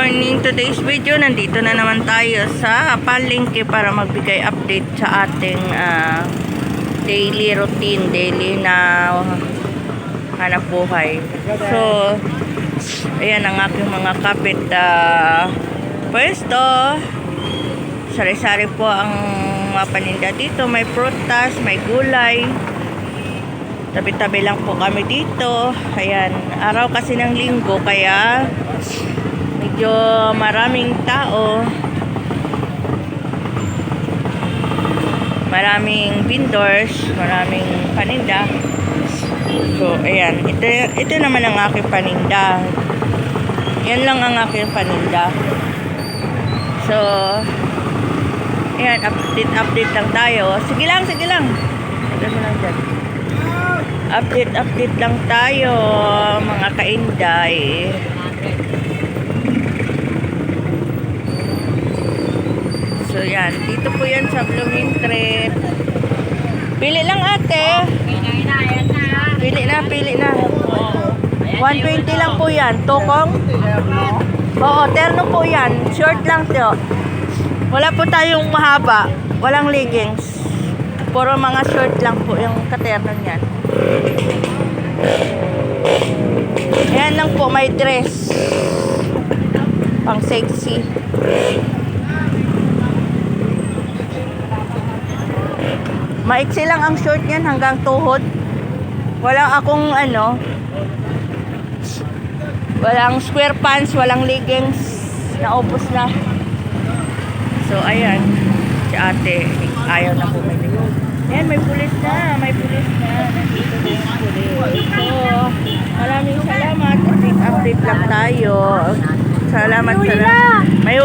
morning. Today's video, nandito na naman tayo sa palengke para magbigay update sa ating ah, daily routine, daily na hanap buhay. So, ayan ang aking mga kapit ah, pwesto. Sari-sari po ang mga paninda dito. May prutas, may gulay. Tabi-tabi lang po kami dito. Ayan, araw kasi ng linggo kaya medyo maraming tao. Maraming vendors, maraming paninda. So, ayan, ito, ito naman ang aking paninda. Yan lang ang aking paninda. So, ayan, update, update lang tayo. Sige lang, sige lang. Ito mo lang dyan. Update, update lang tayo, mga kainday. So yan, dito po yan sa Blooming Trip. Pili lang ate. Pili na, pili na. 120 lang po yan. Tokong? Oo, terno po yan. Short lang to. Wala po tayong mahaba. Walang leggings. Puro mga short lang po yung katerno niyan. Ayan lang po, may dress. Pang sexy. Maiksi lang ang short niyan hanggang tuhod. Wala akong ano, walang square pants, walang leggings. Naubos na. So, ayan. Si ate, ayaw na bumili. Ayan, may pulis na. May pulis na. Nandito na yung pulis. So, maraming salamat. Update, update lang tayo. Salamat, salamat. May